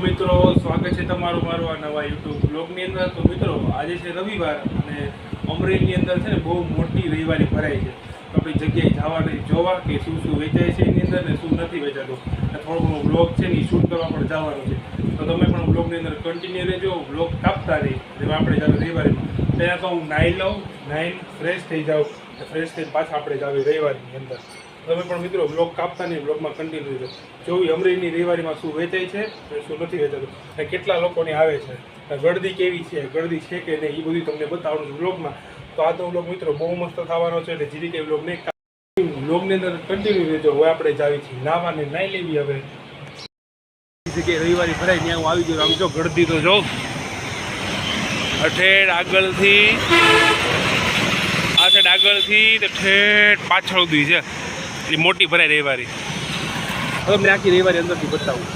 મિત્રો, સ્વાગત છે તમારું મારું આ નવા યુટ્યુબ બ્લોગની અંદર. તો મિત્રો, આજે છે રવિવાર અને અમરેલીની અંદર છે ને બહુ મોટી રવિવારી ભરાય છે. તો આપણી જગ્યાએ જવાની જોવા કે શું શું વેચાય છે એની અંદર ને શું નથી વેચાતું. અને થોડો ઘણો બ્લોગ છે ને શૂટ કરવા પણ જવાનું છે. તો તમે પણ બ્લોગની અંદર કન્ટિન્યુ રહેજો. બ્લોગ કાપતા નહીં જેમાં આપણે જાવ રવિવારીમાં ત્યાં તો હું નાહી લઉં, નાહીને ફ્રેશ થઈ જાઉં. ફ્રેશ થઈને પાછા આપણે જાવી રવિવારની અંદર. તમે પણ મિત્રો બ્લોગ કાપતા નહીં બ્લોગમાં કન્ટિન્યુ છે જોવી અમરેલીની રવિવારીમાં શું વેચાય છે? અને શું નથી વેચાતું. અને કેટલા લોકોની આવે છે? ગળદી કેવી છે? ગળદી છે કે નહીં? એ બધું તમને બતાવવાનું છે બ્લોગમાં તો આજનો બ્લોગ મિત્રો બહુ મસ્ત થવાનો છે એટલે જીરી કે બ્લોગ નહીં બ્લોગની અંદર કન્ટિન્યુ રહેજો. હવે આપણે જાવી છીએ નાવાને નાઈ લેવી હવે. જગ્યાએ રવિવારી ભરાય, ત્યાં હું આવી ગયો. આમ જો ગળદી તો જો. ઠેઠ આગળથી આ સાઈડ આગળથી તે ઠેઠ પાછળ સુધી છે. એટલી મોટી ભરાય રવિવારી. હવે તમને આખી રવિવારી અંદરથી બતાવું.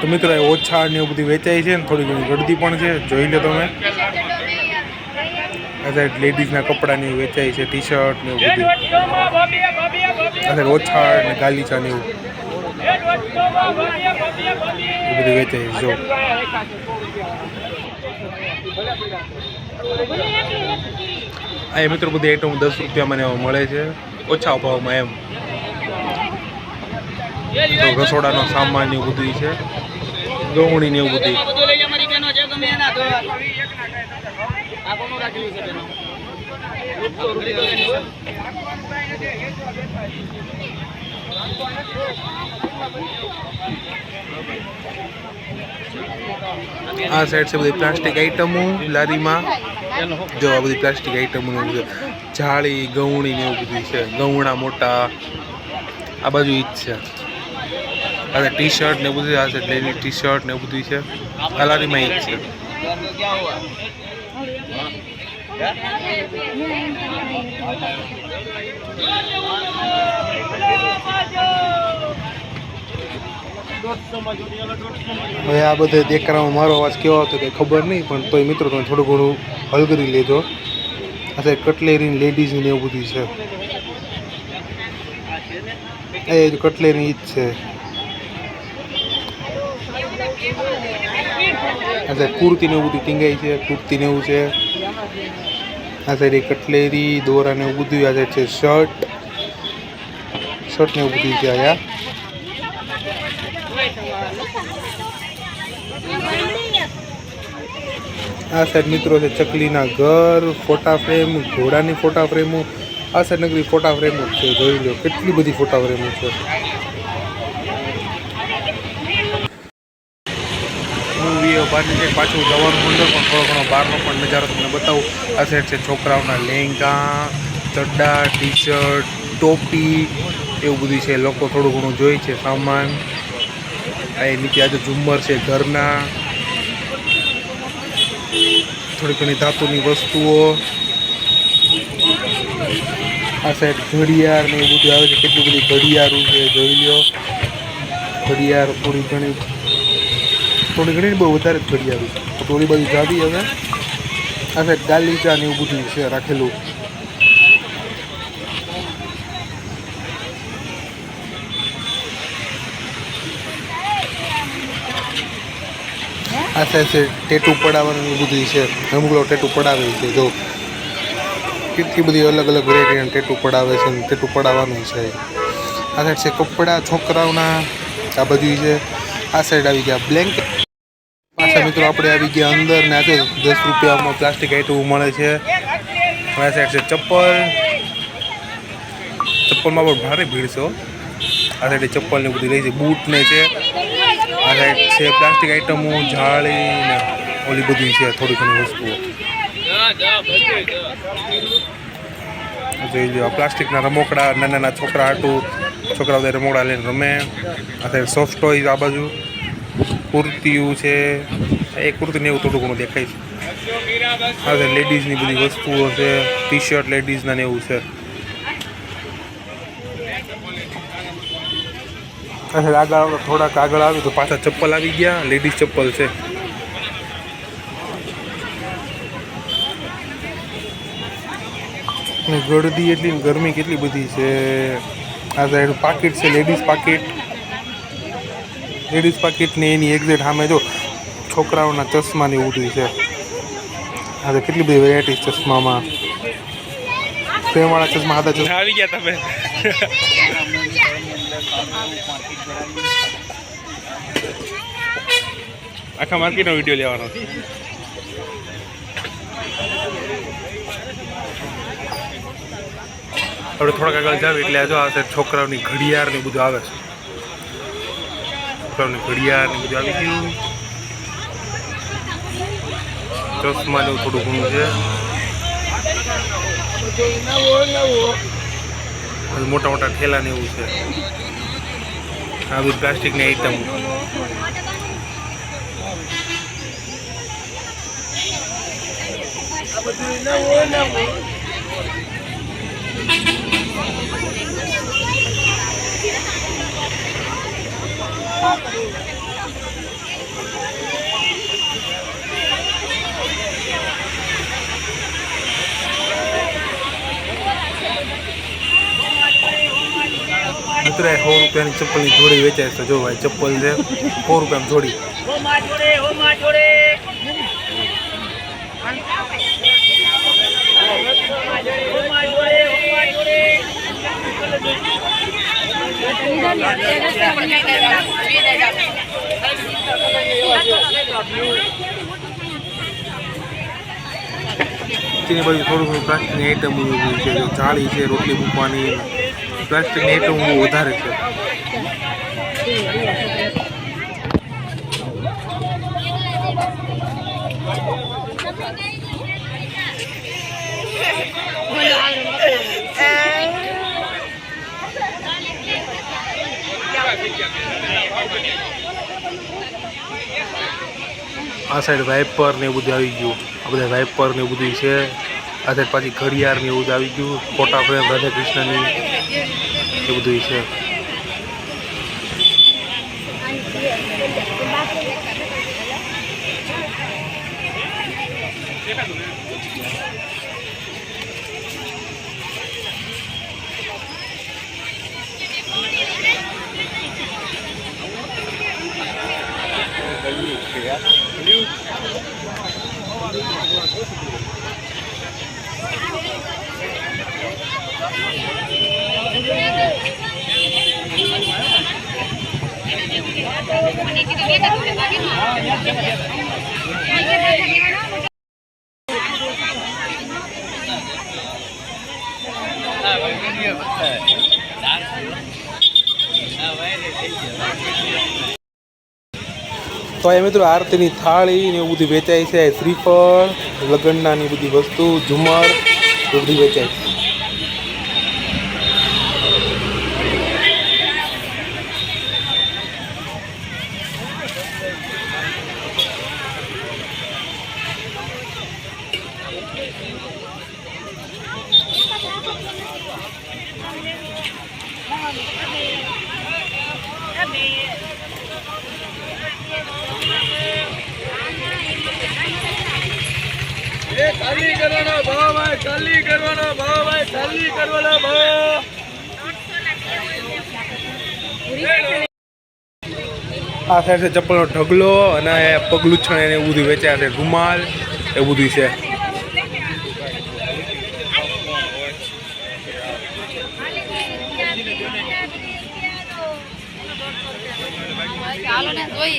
તો મિત્રો એ ઓછા ને એવું બધી વેચાય છે ને થોડી ઘણી ગળદી પણ છે. જોઈ લો તમે. અત્યારે લેડીઝના કપડાની વેચાય છે ટી શર્ટ ને એવું બધું. સાઈડ ઓછા ને ગાલીચા ને એવું. એ બધું વેચાય છે જો. એ મિત્રો બધી આઈટમ દસ રૂપિયામાં મને મળે છે. ઓછા ભાવમાં એમ. તો રસોડાનો સામાન એવું બધું છે. ગૌણી ને એવું બધું બધું આ સાઈડ છે બધી પ્લાસ્ટિક આઈટમો લારીમાં. જો આ બધી પ્લાસ્ટિક આઈટમો જાળી, ગૌણી ને એવું બધું છે. ગૌણા મોટા. આ બાજુ ઈ જ છે. આ ટી શર્ટ ને બધું આ સાઈડ લેડી ટી શર્ટ ને બધું છે. આ લારીમાં ઈ જ છે. હવે આ બધે દેખાડામાં મારો અવાજ કેવો હતો કે ખબર નહીં, પણ તોય મિત્રો તમે થોડું ઘણું હલ કરી લેજો. અત્યારે કટલેરી લેડીઝ ને એવું બધું છે. એ જ કટલેરી જ છે. આ કુર્તી ને એવું બધું ટીંગાઈ છે, કુર્તી ને એવું છે. આ સાઈડ કટલેરી, દોરા ને એવું બધું, આ સાઈડ છે શર્ટ. શર્ટ ને એવું બધું છે આયા આ સાઈડ મિત્રો છે ચકલીના ઘર, ફોટા ફ્રેમ, ઘોડાની ફોટા ફ્રેમો. આ સાઈડ નગરી ફોટા ફ્રેમો છે, જોઈ લો, કેટલી બધી ફોટા ફ્રેમો છે. પાછી પાછું જવાનું મંડળ, પણ થોડો ઘણો બહારનો પણ નજારો તમને બતાવું. આ સાઈડ છે છોકરાઓના લેંગા, ચડ્ડા ટી શર્ટ ટોપી એવું બધું છે, લોકો થોડું ઘણું જોઈ છે સામાન. આ નીચે આજે ઝુમ્મર છે ઘરના. થોડી ઘણી ધાતુની વસ્તુઓ. આ સાઈડ ઘડિયાળ ને એવું બધું આવે છે, કેટલી બધી ઘડિયાળો છે, જોઈ ઘડિયાળ થોડી ઘણી થોડી ઘણી બહુ વધારે જ થોડી બધી જાવી હવે. આ સાઈડ ગાલીચા ને એવું બધું છે રાખેલું. આ સાઈડ છે ટેટુ પડાવવાનું બધું છે, અમુક ટેટુ પડાવે છે, જો. કેટલી બધી અલગ અલગ વેરાયટીના ટેટુ પડાવે છે ને ટેટુ પડાવવાનું છે. આ સાઈડ છે કપડાં, છોકરાઓના, આ બધું છે. આ સાઈડ આવી ગયા બ્લેન્કેટ પાછા મિત્રો આપણે આવી ગયા અંદર ને આજે દસ રૂપિયામાં પ્લાસ્ટિક આઈટમ મળે છે. આ સાઈડ છે ચપ્પલ. ચપ્પલમાં પણ ભારે ભીડ છે આ સાઈડ ચપ્પલ ને બધી રહી છે, બૂટ ને છે. આ છે પ્લાસ્ટિક આઈટમો, જાળી ને ઓલી બધી છે, થોડી ઘણી વસ્તુઓ. જોઈ લો પ્લાસ્ટિકના રમોકડા નાના નાના છોકરા હાટું, છોકરાઓ બધા રમોકડા લઈને રમે. આ સાઈડ સોફ્ટ ટોય આ બાજુ, કુર્તીઓ છે. એ કુર્તીને એવું થોડું ઘણું દેખાય છે. આ સાઈડ લેડીઝની બધી વસ્તુઓ છે ટી શર્ટ લેડીઝના ને એવું છે આ સાઈડ આગળ આવતા થોડાક આગળ આવ્યું તો પાછા ચપ્પલ આવી ગયા. લેડીઝ ચપ્પલ છે. અને ગળદી એટલી ગરમી કેટલી બધી છે. આ સાઈડ પાકીટ છે, લેડીઝ પાકીટ. લેડીઝ પાકીટ ને એની એક્ઝેટ સામે જો છોકરાઓના ચશ્માની ને છે. આજે કેટલી બધી વેરાયટી ચશ્મામાં. પ્રેમવાળા ચશ્મા હતા ચશ્મા. આવી ગયા તમે. આખા માર્કેટનો વીડિયો લેવાનો. આપણે થોડાક આગળ જાવ એટલે આ જો આ છોકરાઓની ઘડિયાળ ને બધું આવે છે. છોકરાઓની ઘડિયાળ ને બધું આવી ગયું. ચશ્મા ને થોડું ઘણું છે. મોટા મોટા ઠેલા ને એવું છે. આ બધું પ્લાસ્ટિકની આઈટમ અત્યારે સો રૂપિયાની ચપ્પલની જોડી વેચાય તો જો ભાઈ, ચપ્પલ છે. સો રૂપિયામાં જોડી. તેની બાજુ થોડું ઘણું પ્લાસ્ટિકની આઈટમ છે. ચાળી છે, રોટલી મૂકવાની. પ્લાસ્ટિકની આઈટમ હું વધારે છે. આ સાઈડ વાઇપર ને એવું બધું આવી ગયું. આ બધા વાઇપર ને એવું બધું છે. આ સાઈડ પાછી ઘડિયાળ ને એવું બધું આવી ગયું. ફોટા ફ્રેમ રાધા એ બધું છે તો એ મિત્રો આરતીની થાળી ને એવું બધું વેચાય છે, શ્રીફળ લગ્નના ની બધી વસ્તુ, ઝુમર, એ બધી વેચાય છે એ ખાલી કરવાનો ભાવ ભાઈ ખાલી કરવાનો ભાવ ભાઈ ખાલી કરવાનો ભાવ. આ સાઈડ છે ચપ્પલનો ઢગલો અને પગલું છણ એને એવું બધું વેચાય છે રૂમાલ એવું બધું છે. ચાલો ને જોઈ.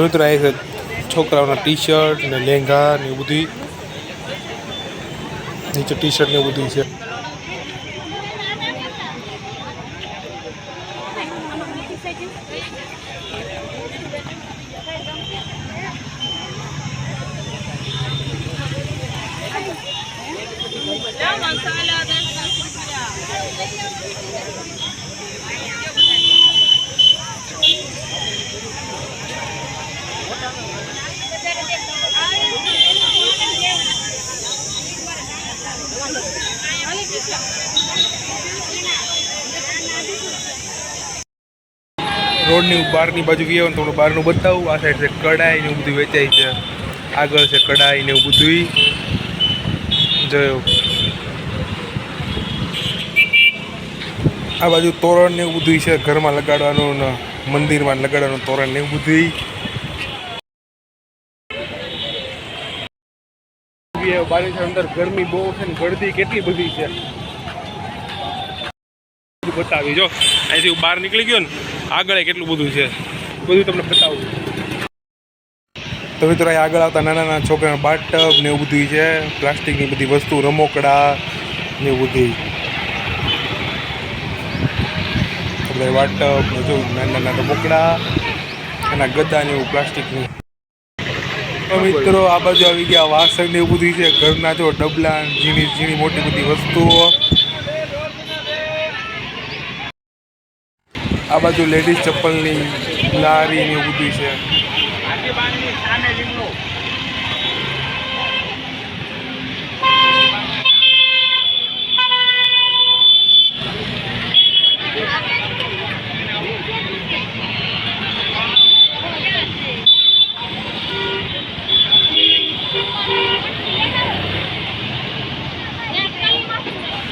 તો મિત્રો છે છોકરાઓના ટી શર્ટ ને લેંઘા ને એવું બધી. નીચે ટી શર્ટ ને એવું બધું છે. રોડની બહારની બાજુ ગયો ને થોડું બહારનું બતાવું. આ સાઈડ છે કડાઈ ને એવું બધું વેચાય છે. આગળ છે કડાઈ ને એવું બધું જોયું. આ બાજુ તોરણ ને એવું બધું છે ઘરમાં લગાડવાનું ને મંદિરમાં લગાડવાનું તોરણ ને એવું બધું બારી છે અંદર ગરમી બહુ છે ને ગળદી કેટલી બધી છે. બતાવી જો. અહીંથી બહાર નીકળી ગયો ને આગળ કેટલું બધું છે? બધું તમને બતાવું. તો મિત્રો આગળ આવતા નાના નાના છોકરાના બાટબ ને એવું બધું છે. પ્લાસ્ટિકની બધી વસ્તુ, રમોકડા ને એવું બધું આપણે વાટપ ને જો નાના નાના રમોકડા એના ગદ્દા ને એવું પ્લાસ્ટિકનું. મિત્રો આ બાજુ આવી ગયા વાસણ ને એવું બધું છે. ઘરના જો ડબલા ઝીણી ઝીણી મોટી બધી વસ્તુઓ. આ બાજુ લેડીઝ ચપ્પલની લારી ને એવું બધું છે.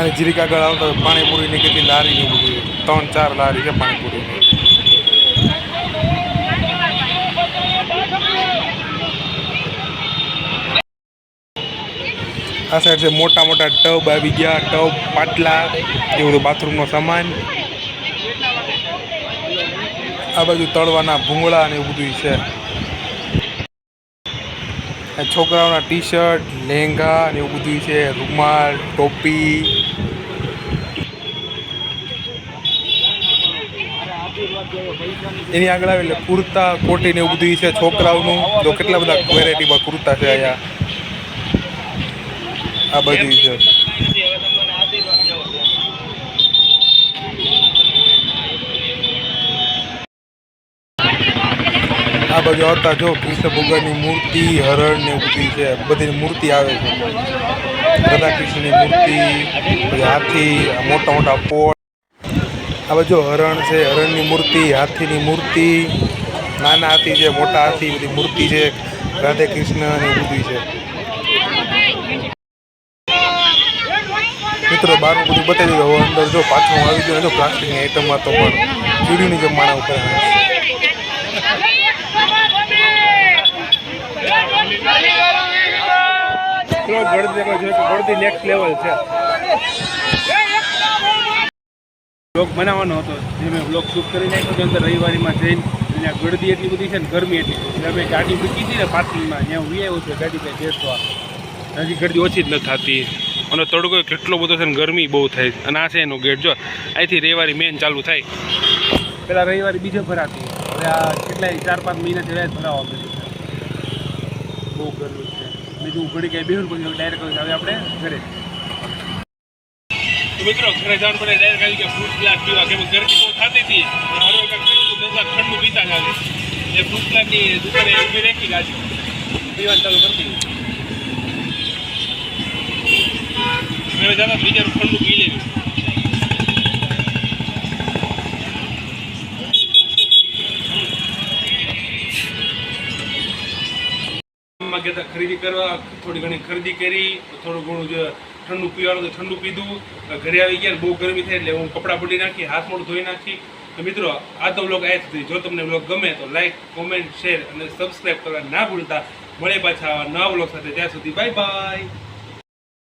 અને જીરીક આગળ આવતા પાણીપુરીની કેટલી લારી બધું. ત્રણ, ચાર લારી છે પાણીપુરીની. આ સાઈડ છે મોટા મોટા ટબ આવી ગયા, ટબ, પાટલા, એ બધું બાથરૂમનો સામાન. આ બાજુ તળવાના ભૂંગળા અને એવું બધું છે. છોકરાઓના ટી શર્ટ લેંઘા અને એવું બધું છે, રૂમાલ, ટોપી. એની આગળ આવે એટલે કુર્તા, કોટી ને એવું બધું છે છોકરાઓનું. તો કેટલા બધા વેરાયટીમાં કુર્તા છે અહીંયા. આ બધું છે. આ બાજુ આવતા જો કૃષ્ણ ભગવાનની મૂર્તિ, હરણ ને બધી છે. બધી મૂર્તિ આવે છે. રાધા કૃષ્ણની મૂર્તિ હાથી મોટા મોટા પોળ. આ બાજુ હરણ છે હરણની મૂર્તિ હાથીની મૂર્તિ નાના હાથી છે મોટા હાથી બધી મૂર્તિ છે રાધે કૃષ્ણ ને છે. મિત્રો બહારનું બધું બતાવી દીધું હવે અંદર જો પાછું આવી ગયું જો પ્લાસ્ટિકની આઈટમમાં તો પણ ચીડીની જમવાના ઉપર ગળદી ગળદી નેક્સ્ટ લેવલ છે. બ્લોગ બનાવવાનો હતો. જે મેં બ્લોગ શૂટ કરી નાખ્યો તો અંદર રવિવારીમાં જઈને ત્યાં ગળદી એટલી બધી છે ને ગરમી એટલી. એટલે અમે ગાડી મૂકી હતી ને પાર્કિંગમાં ત્યાં હું આવ્યો છું, ગાડી કંઈ બેસવા. હજી ગળદી ઓછી જ નથી થતી. અને તડકો કેટલો બધો છે ને ગરમી બહુ થાય. અને આ છે એનો ગેટ જો, અહીંથી રવિવારી મેન ચાલુ થાય. પેલા રવિવારી બીજે ભરાતી. હવે આ કેટલાય ચાર પાંચ મહિના થયા ભરાવા મળ્યું બહુ ગરમી છે. બીજું ઘડી ક્યાંય બેહું પછી ડાયરેક્ટ હવે આપણે ઘરે. તો મિત્રો, ઘરે જવાનું મને ડાયરેક્ટ આવી ગયા ફ્રૂટ સલાડ પીવા કેમ ગરમી બહુ થતી હતી. વખત ઠંડુ દસ ઠંડુ પીતા આવે એ ફ્રૂટ સલાડની દુકાને ઊભી રાખી ગાડી. પીવાનું ચાલુ કરતી મેં જતા બીજાનું ઠંડુ પી લેવું. ખરીદી કરવા થોડી ઘણી ખરીદી કરી, થોડું ઘણું જે ઠંડુ પીવાનું તો ઠંડુ પીધું ઘરે આવી ગયા બહુ ગરમી થાય એટલે હું કપડાં બદલી નાખી, હાથ મોઢું ધોઈ નાખી. તો મિત્રો, આ તો બ્લોગ આયા સુધી. જો તમને બ્લોગ ગમે તો લાઇક કોમેન્ટ શેર અને સબસ્ક્રાઈબ કરવા ના ભૂલતા. મળે પાછા આવા નવા બ્લોગ સાથે. ત્યાં સુધી બાય બાય